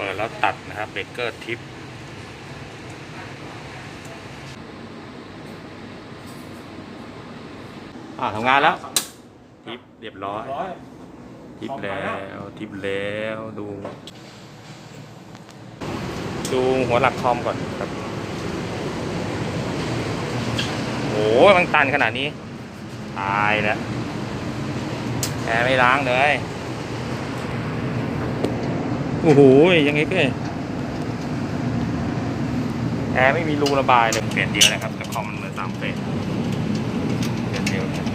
ปิดแล้วตัดนะครับเบรกเกอร์ทิปอ่าทำงานแล้ว ทิปเรียบร้อย ร้อย ทิปแล้ว ทิปแล้วดู ดูหัวหลักคอมก่อนครับโอ้โหมันตันขนาดนี้ ตายแล้วแอร์ไม่ล้างเลย โอ้โหยังไงก็แอร์ไม่มีรูระบายเลยเปลี่ยนเดียวเลยครับแต่คอมมันเหมือนสามเฟสเปลี่ยนเดียวเลย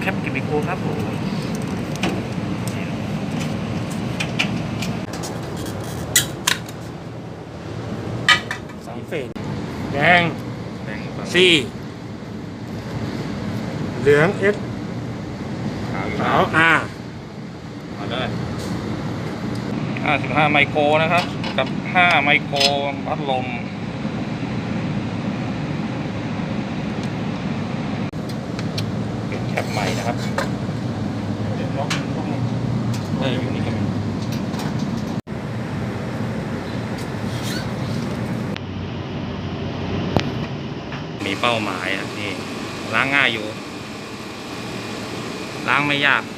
แคปกิมิโคครับผมสามเฟสแดงแบ่งฝั่งซี เหลืองเอ็กขาวอยู่ขาแล้ววอามาเลย55 ไมโครนะครับ กับ 5 ไมโครพัดลม เปลี่ยนแคปใหม่นะครับเดี๋ยวล็อกล็อกเอออยู่นี่ก็มีมีเป้าหมายอะนี่ล้างง่ายอยู่ ล้างไม่ยาก10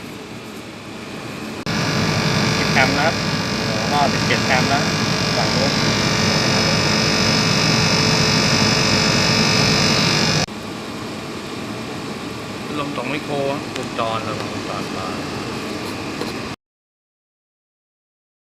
แอมป์นะครับก็17แอมป์นะฝั่งนู้นลมสองไมโครอะวงจรเราวงจรมา